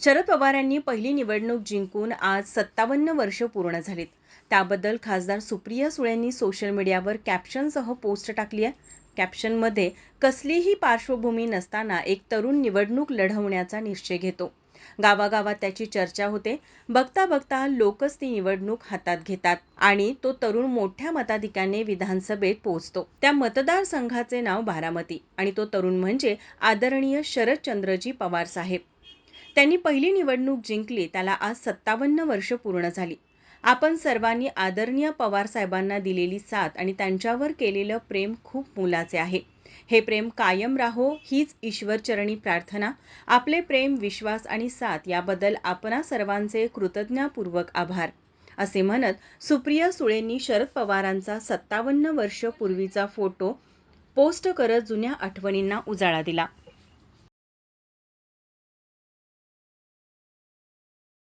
शरद पवारांनी पहिली निवडणूक जिंकून आज सत्तावन्न वर्ष पूर्ण झालीत. त्याबद्दल खासदार सुप्रिया सुळेंनी सोशल मीडियावर कॅप्शनसह पोस्ट टाकली आहे. कॅप्शनमध्ये कसलीही पार्श्वभूमी नसताना एक तरुण निवडणूक लढवण्याचा निश्चय घेतो. गावागावात त्याची चर्चा होते. बघता बघता लोकच ती निवडणूक हातात घेतात आणि तो तरुण मोठ्या मताधिक्याने विधानसभेत पोहोचतो. त्या मतदारसंघाचे नाव बारामती आणि तो तरुण म्हणजे आदरणीय शरदचंद्रजी पवार साहेब. त्यांनी पहिली निवडणूक जिंकली त्याला आज सत्तावन्न वर्ष पूर्ण झाली. आपण सर्वांनी आदरणीय पवार साहेबांना दिलेली साथ आणि त्यांच्यावर केलेलं प्रेम खूप मोलाचे आहे. हे प्रेम कायम राहो हीच ईश्वरचरणी प्रार्थना. आपले प्रेम विश्वास आणि साथ याबद्दल आपणा सर्वांचे कृतज्ञापूर्वक आभार. असे म्हणत सुप्रिया सुळेंनी शरद पवारांचा सत्तावन्न वर्ष पूर्वीचा फोटो पोस्ट करत जुन्या आठवणींना उजाळा दिला.